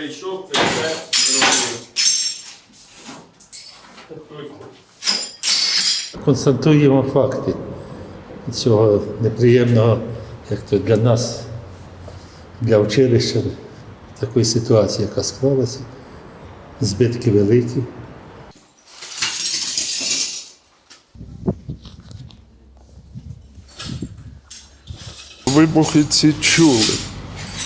прийшов, це все зробив. констатуємо факти цього неприємного, як то для нас, для училища, такої ситуації, яка склалася. Збитки великі. Вибухи ці чули.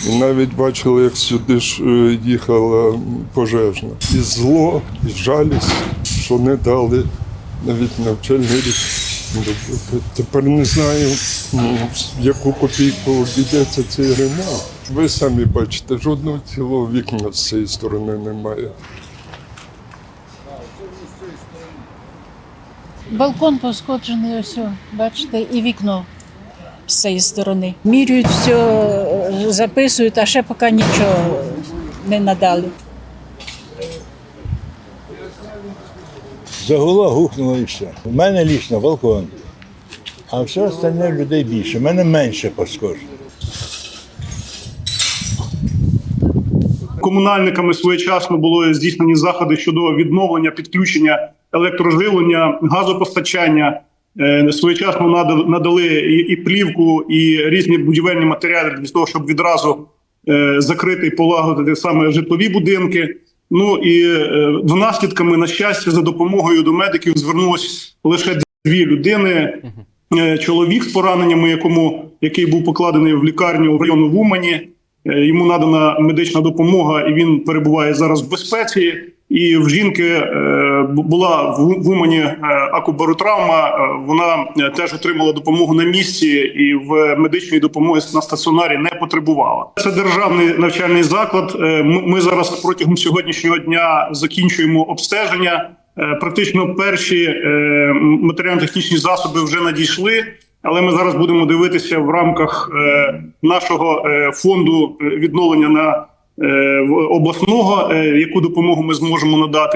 І навіть бачили, як сюди ж е, їхала пожежна. І зло, і жалість, що не дали навіть навчальний рік. Тепер не знаю, в яку копійку обійдеться цей ремонт. Ви самі бачите, жодного цілого вікна з цієї сторони немає. Балкон пошкоджений, ось, бачите, і вікно з цієї сторони. Міряють все, записують, а ще поки нічого не надали. Загуло, гухнуло і все. У мене лічно балкон. А все остальне людей більше. У мене менше пошкоджено. комунальниками своєчасно були здійснені заходи щодо відновлення підключення електроживлення, газопостачання. Е, Своєчасно нада- надали і, плівку, і різні будівельні матеріали для того, щоб відразу е, закрити і полагодити саме житлові будинки. Ну і е, в наслідками, на щастя, за допомогою до медиків звернулось лише дві людини. Чоловік з пораненнями, якому який був покладений в лікарню в району в Умані. Е, Йому надана медична допомога, і він перебуває зараз в безпеці. І в жінки е, була в Умані е, акубаротравма. Е, Вона е, теж отримала допомогу на місці і в медичної допомоги на стаціонарі не потребувала. Це державний навчальний заклад. Е, Ми зараз протягом сьогоднішнього дня закінчуємо обстеження. Е, Практично перші е, матеріально-технічні засоби вже надійшли. Але ми зараз будемо дивитися в рамках е, нашого е, фонду відновлення на е, обласного, яку допомогу ми зможемо надати.